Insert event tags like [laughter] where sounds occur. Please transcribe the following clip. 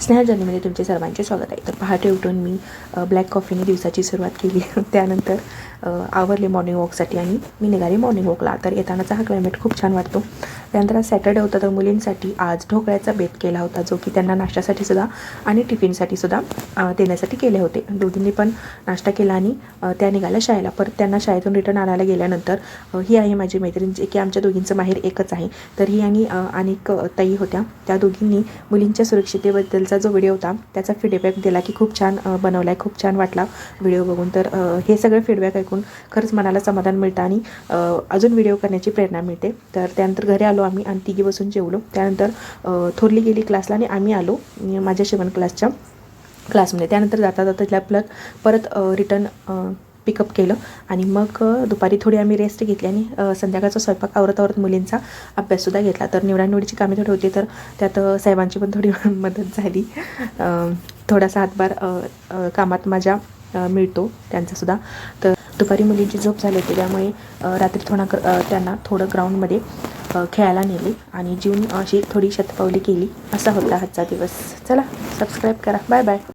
स्नेहा जर्नीमध्ये तुमचे सर्वांचे स्वागत आहे. तर पहाटे उठून मी ब्लॅक कॉफीने दिवसाची सुरुवात केली. [laughs] त्यानंतर आवरले मॉर्निंग वॉकसाठी आणि मी निघाली मॉर्निंग वॉकला तर येतानाचा हा क्लायमेट खूप छान वाटतो. त्यानंतर आज सॅटर्डे होता तर मुलींसाठी आज ढोकळ्याचा बेत केला होता जो की त्यांना नाश्त्यासाठी सुद्धा आणि टिफिनसाठी सुद्धा देण्यासाठी केले होते. दोघींनी पण नाश्ता केला आणि त्या निघाल्या शाळेला. परत त्यांना शाळेतून रिटर्न आणायला गेल्यानंतर ही आहे माझी मैत्रीण जे की आमच्या दोघींचं माहेर एकच आहे तर ही आणि अनेक ताई होत्या त्या दोघींनी मुलींच्या सुरक्षितेबद्दलचा जो व्हिडिओ होता त्याचा फीडबॅक दिला की खूप छान बनवला आहे खूप छान वाटला व्हिडिओ बघून. तर हे सगळं फीडबॅक ऐकून खरंच मनाला समाधान मिळतं आणि अजून व्हिडिओ करण्याची प्रेरणा मिळते. तर त्यानंतर घरी आलो आम्ही आणि तिघी बसून जेवलो. त्यानंतर थोरली गेली क्लासला आणि आम्ही आलो माझ्या शिवण क्लासच्या क्लासमध्ये त्यानंतर जाता जाता तिला प्लग परत रिटर्न पिकअप केलं. आणि मग दुपारी थोडी आम्ही रेस्ट घेतली आणि संध्याकाळचा स्वयंपाक आवरत आवरत मुलींचा अभ्याससुद्धा घेतला. तर निवडानिवडीची कामे थोडी होती तर त्यात साहेबांची पण थोडी [laughs] मदत झाली. थोडासा हातभार कामात माझ्या मिळतो त्यांचासुद्धा तर दुपारी मुलींची झोप झाली होती त्यामुळे रात्री थोडा त्यांना थोडं ग्राउंडमध्ये खेळायला नेली आणि जीवन अशी थोडी शतपावली केली. असा होता आजचा दिवस. चला सबस्क्राईब करा. Bye bye